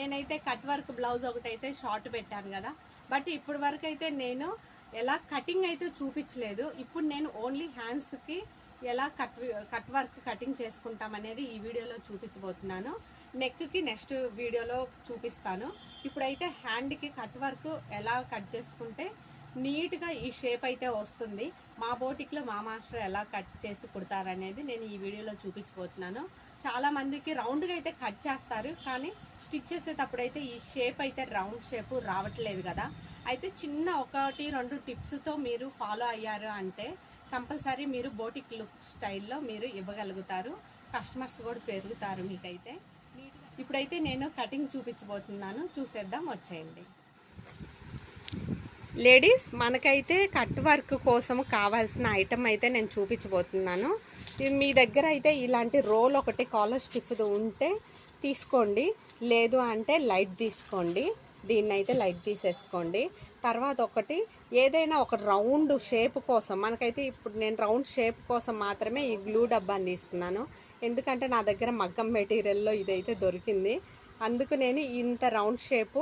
నేనైతే cut work blouse ఒకటైతే short పెట్టాను కదా. బట్ ఇప్పుడు వరకు అయితే నేను ఎలా కటింగ్ అయితే చూపించలేదు. ఇప్పుడు నేను ఓన్లీ హ్యాండ్స్కి ఎలా కట్ కట్ వర్క్ కటింగ్ చేసుకుంటాం అనేది ఈ వీడియోలో చూపించబోతున్నాను. నెక్కి నెక్స్ట్ వీడియోలో చూపిస్తాను. ఇప్పుడైతే హ్యాండ్కి కట్ వర్క్ ఎలా కట్ చేసుకుంటే నీట్గా ఈ షేప్ అయితే వస్తుంది. మా బోటిక్లో మా మాస్టర్ ఎలా కట్ చేసి కుడతారనేది నేను ఈ వీడియోలో చూపించబోతున్నాను. చాలా మందికి రౌండ్గా అయితే కట్ చేస్తారు కానీ స్టిచ్ చేసేటప్పుడు అయితే ఈ షేప్ అయితే రౌండ్ షేప్ రావట్లేదు కదా. అయితే చిన్న ఒకటి రెండు టిప్స్తో మీరు ఫాలో అయ్యారు అంటే కంపల్సరీ మీరు బోటిక్ లుక్ స్టైల్లో మీరు ఇవ్వగలుగుతారు. కస్టమర్స్ కూడా పెరుగుతారు మీకైతే. ఇప్పుడైతే నేను కటింగ్ చూపించబోతున్నాను. చూసేద్దాం వచ్చేయండి. లేడీస్ మనకైతే కట్ వర్క్ కోసం కావాల్సిన ఐటమ్ అయితే నేను చూపించబోతున్నాను. మీ దగ్గర అయితే ఇలాంటి రోల్ ఒకటి కాలర్ స్టిఫ్ది ఉంటే తీసుకోండి. లేదు అంటే లైట్ తీసుకోండి. దీన్ని అయితే లైట్ తీసేసుకోండి. తర్వాత ఒకటి ఏదైనా ఒక రౌండ్ షేప్ కోసం మనకైతే ఇప్పుడు నేను రౌండ్ షేప్ కోసం మాత్రమే ఈ గ్లూ డబ్బాని తీసుకున్నాను ఎందుకంటే నా దగ్గర మగ్గం మెటీరియల్లో ఇదైతే దొరికింది. అందుకు నేను ఇంత రౌండ్ షేపు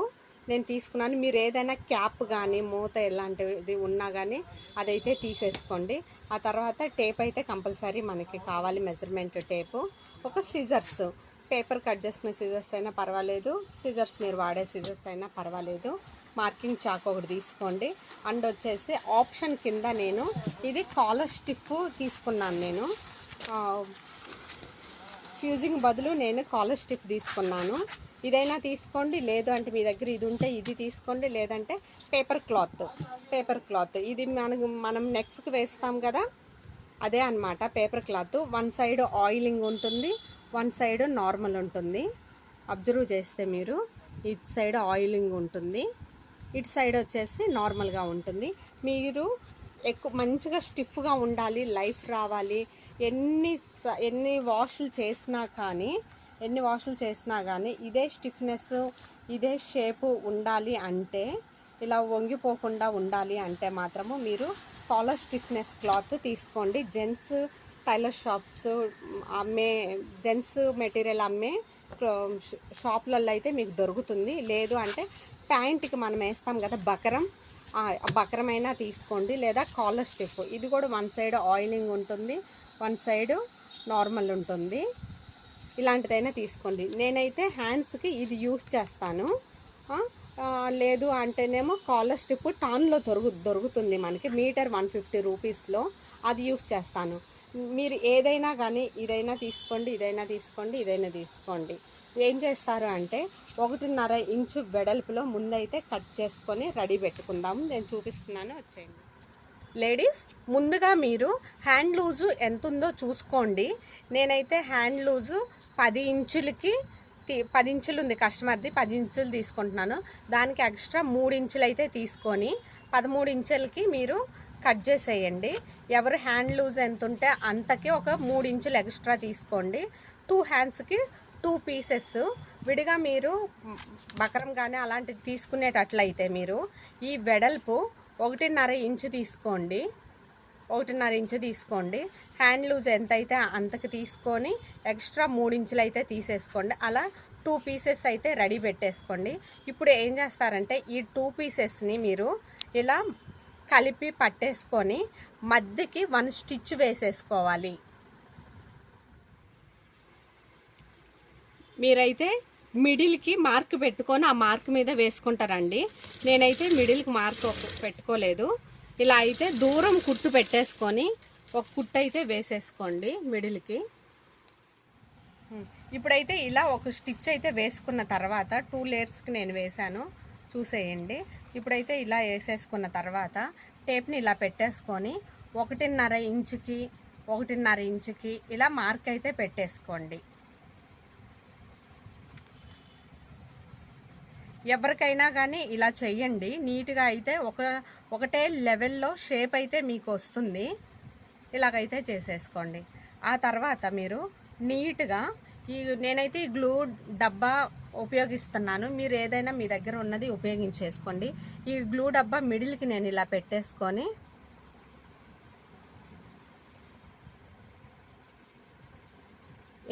నేను తీసుకున్నాను. మీరు ఏదైనా క్యాప్ కానీ మూత ఎలాంటిది ఉన్నా కానీ అదైతే తీసేసుకోండి. ఆ తర్వాత టేప్ అయితే కంపల్సరీ మనకి కావాలి మెజర్మెంట్ టేపు. ఒక సిజర్స్ పేపర్ కట్ చేసుకునే సిజర్స్ అయినా పర్వాలేదు. సిజర్స్ మీరు వాడే సిజర్స్ అయినా పర్వాలేదు. మార్కింగ్ చాక్ ఒకటి తీసుకోండి. అండ్ వచ్చేసి ఆప్షన్ కింద నేను ఇది కాలర్ స్టిఫ్ తీసుకున్నాను నేను. ఫ్యూజింగ్ బదులు నేను కాలర్ స్టిఫ్ తీసుకున్నాను. ఇదైనా తీసుకోండి లేదు అంటే మీ దగ్గర ఇది ఉంటే ఇది తీసుకోండి లేదంటే పేపర్ క్లాత్ పేపర్ క్లాత్. ఇది మనకు మనం నెక్స్ట్కి వేస్తాం కదా అదే అన్నమాట paper cloth. One side oiling ఉంటుంది వన్ సైడ్ నార్మల్ ఉంటుంది. అబ్జర్వ్ చేస్తే మీరు ఇటు సైడ్ ఆయిలింగ్ ఉంటుంది ఇటు సైడ్ వచ్చేసి నార్మల్గా ఉంటుంది. మీరు ఎక్కువ మంచిగా స్టిఫ్గా ఉండాలి లైఫ్ రావాలి. ఎన్ని స- ఎన్ని వాష్లు చేసినా కానీ ఎన్ని వాష్లు చేసినా కానీ ఇదే స్టిఫ్నెస్ ఇదే షేపు ఉండాలి అంటే ఇలా వంగిపోకుండా ఉండాలి అంటే మాత్రము మీరు కాలర్ స్టిఫ్నెస్ క్లాత్ తీసుకోండి. జెంట్స్ టైలర్ షాప్స్ అమ్మే జెంట్స్ మెటీరియల్ అమ్మే షాప్లలో అయితే మీకు దొరుకుతుంది. లేదు అంటే ప్యాంట్కి మనం వేస్తాం కదా బకరం ఆ తీసుకోండి. లేదా కాలర్ స్టిఫ్. ఇది కూడా వన్ సైడ్ ఆయిలింగ్ ఉంటుంది. వన్ సైడ్ నార్మల్ ఉంటుంది. ఇలాంటిదైనా తీసుకోండి. నేనైతే హ్యాండ్స్కి ఇది యూస్ చేస్తాను. లేదు అంటేనేమో కాలర్ స్టిప్ టాన్లో దొరుకు దొరుకుతుంది మనకి. మీటర్ వన్ ఫిఫ్టీ రూపీస్లో అది యూస్ చేస్తాను. మీరు ఏదైనా కానీ ఇదైనా తీసుకోండి ఇదైనా తీసుకోండి ఇదైనా తీసుకోండి. ఏం చేస్తారు అంటే ఒకటిన్నర ఇంచు వెడల్పులో ముందైతే కట్ చేసుకొని రెడీ పెట్టుకుందాము. నేను చూపిస్తున్నాను. వచ్చేయండి. లేడీస్ ముందుగా మీరు హ్యాండ్ లూజు ఎంత ఉందో చూసుకోండి. నేనైతే హ్యాండ్ లూజు పది ఇంచులకి పది ఇంచులు ఉంది కస్టమర్ది పది ఇంచులు తీసుకుంటున్నాను. దానికి ఎక్స్ట్రా మూడు ఇంచులు అయితే తీసుకొని పదమూడు ఇంచులకి మీరు కట్ చేసేయండి. ఎవరు హ్యాండ్ లూజ్ ఎంత ఉంటే అంతకి ఒక మూడు ఇంచులు ఎక్స్ట్రా తీసుకోండి. టూ హ్యాండ్స్కి టూ పీసెస్. విడిగా మీరు బకరం కానీ అలాంటిది తీసుకునేటట్లయితే మీరు ఈ వెడల్పు ఒకటిన్నర ఇంచు తీసుకోండి. ఒకటిన్నర ఇంచు తీసుకోండి. హ్యాండ్ లూజ్ ఎంత అయితే తీసుకొని ఎక్స్ట్రా మూడు ఇంచులు అయితే తీసేసుకోండి. అలా టూ పీసెస్ అయితే రెడీ పెట్టేసుకోండి. ఇప్పుడు ఏం చేస్తారంటే ఈ టూ పీసెస్ని మీరు ఇలా కలిపి పట్టేసుకొని మధ్యకి వన్ స్టిచ్ వేసేసుకోవాలి. మీరైతే మిడిల్కి మార్క్ పెట్టుకొని ఆ మార్క్ మీద వేసుకుంటారండి. నేనైతే మిడిల్కి మార్క్ ఒక- పెట్టుకోలేదు. ఇలా అయితే దూరం కుట్టు పెట్టేసుకొని ఒక కుట్టు అయితే వేసేసుకోండి మిడిల్కి. ఇప్పుడైతే ఇలా ఒక స్టిచ్ అయితే వేసుకున్న తర్వాత టూ లేయర్స్కి నేను వేశాను. చూసేయండి. ఇప్పుడైతే ఇలా వేసేసుకున్న తర్వాత టేప్ని ఇలా పెట్టేసుకొని ఒకటిన్నర ఇంచుకి ఒకటిన్నర ఇంచుకి ఇలా మార్క్ అయితే పెట్టేసుకోండి. ఎవరికైనా కానీ ఇలా చెయ్యండి. నీట్గా అయితే ఒక ఒకటే లెవెల్లో షేప్ అయితే మీకు వస్తుంది. ఇలాగైతే చేసేసుకోండి. ఆ తర్వాత మీరు నీట్గా ఈ నేనైతే ఈ గ్లూ డబ్బా ఉపయోగిస్తున్నాను. మీరు ఏదైనా మీ దగ్గర ఉన్నది ఉపయోగించేసుకోండి. ఈ గ్లూ డబ్బా మిడిల్కి నేను ఇలా పెట్టేసుకొని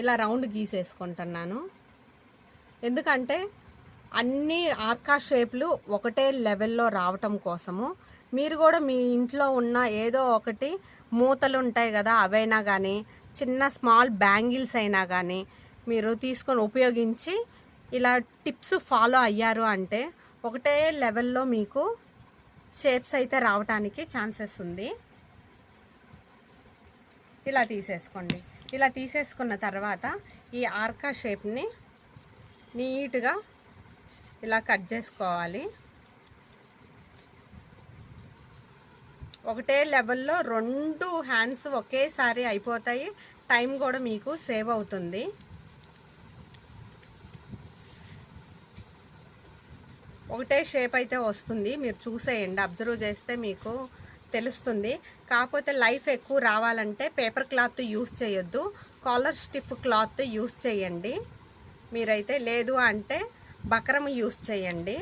ఇలా రౌండ్ గీసేసుకుంటున్నాను. ఎందుకంటే అన్ని ఆర్కా షేప్లు ఒకటే లెవెల్లో రావటం కోసము. మీరు కూడా మీ ఇంట్లో ఉన్న ఏదో ఒకటి మూతలు ఉంటాయి కదా అవైనా కానీ చిన్న స్మాల్ బ్యాంగిల్స్ అయినా కానీ మీరు తీసుకొని ఉపయోగించి ఇలా టిప్స్ ఫాలో అయ్యారు అంటే ఒకటే లెవెల్లో మీకు షేప్స్ అయితే రావటానికి ఛాన్సెస్ ఉంది. ఇలా తీసేసుకోండి. ఇలా తీసేసుకున్న తర్వాత ఈ ఆర్కా షేప్ని నీట్గా ఇలా కట్ చేసుకోవాలి. ఒకటే లెవెల్లో రెండు హ్యాండ్స్ ఒకేసారి అయిపోతాయి. టైం కూడా మీకు సేవ్ అవుతుంది. ఒకటే షేప్ అయితే వస్తుంది. మీరు చూసేయండి అబ్జర్వ్ చేస్తే మీకు తెలుస్తుంది. కాకపోతే లైఫ్ ఎక్కువ రావాలంటే పేపర్ క్లాత్ యూస్ చేయొద్దు. కాలర్ స్టిఫ్ క్లాత్ యూస్ చేయండి. మీరైతే లేదు అంటే బకరం యూస్ చేయండి.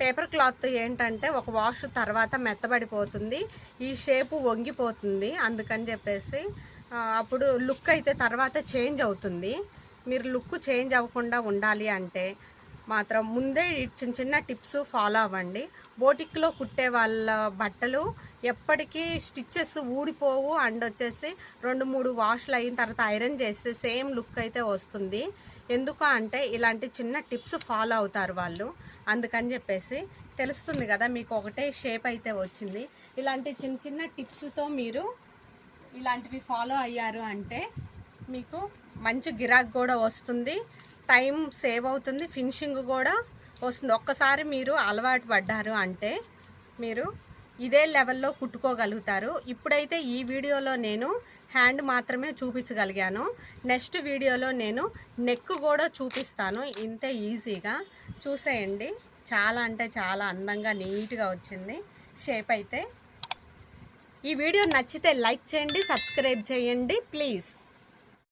పేపర్ క్లాత్ ఏంటంటే ఒక వాష్ తర్వాత మెత్తబడిపోతుంది. ఈ షేపు వంగిపోతుంది. అందుకని చెప్పేసి అప్పుడు లుక్ అయితే తర్వాత చేంజ్ అవుతుంది. మీరు లుక్ చేంజ్ అవ్వకుండా ఉండాలి అంటే మాత్రం ముందే చిన్న చిన్న టిప్స్ ఫాలో అవ్వండి. బోటిక్లో కుట్టే వాళ్ళ బట్టలు ఎప్పటికీ స్టిచ్చెస్ ఊడిపోవు. అండ్ వచ్చేసి రెండు మూడు వాష్లు అయిన తర్వాత ఐరన్ చేస్తే సేమ్ లుక్ అయితే వస్తుంది. ఎందుకు అంటే ఇలాంటి చిన్న టిప్స్ ఫాలో అవుతారు వాళ్ళు. అందుకని చెప్పేసి తెలుస్తుంది కదా మీకు ఒకటే షేప్ అయితే వచ్చింది. ఇలాంటి చిన్న చిన్న టిప్స్తో మీరు ఇలాంటివి ఫాలో అయ్యారు అంటే మీకు మంచి గిరాక్ కూడా వస్తుంది. టైం సేవ్ అవుతుంది. ఫినిషింగ్ కూడా వస్తుంది. ఒక్కసారి మీరు అలవాటు పడ్డారు అంటే మీరు ఇదే లెవెల్లో కుట్టుకోగలుగుతారు. ఇప్పుడైతే ఈ వీడియోలో నేను హ్యాండ్ మాత్రమే చూపించగలిగాను. నెక్స్ట్ వీడియోలో నేను నెక్ కూడా చూపిస్తాను. ఇంతే ఈజీగా. చూసేయండి. చాలా అంటే చాలా అందంగా నీట్గా వచ్చింది. షేప్ అయితే. ఈ వీడియో నచ్చితే లైక్ చేయండి సబ్స్క్రైబ్ చేయండి. ప్లీజ్.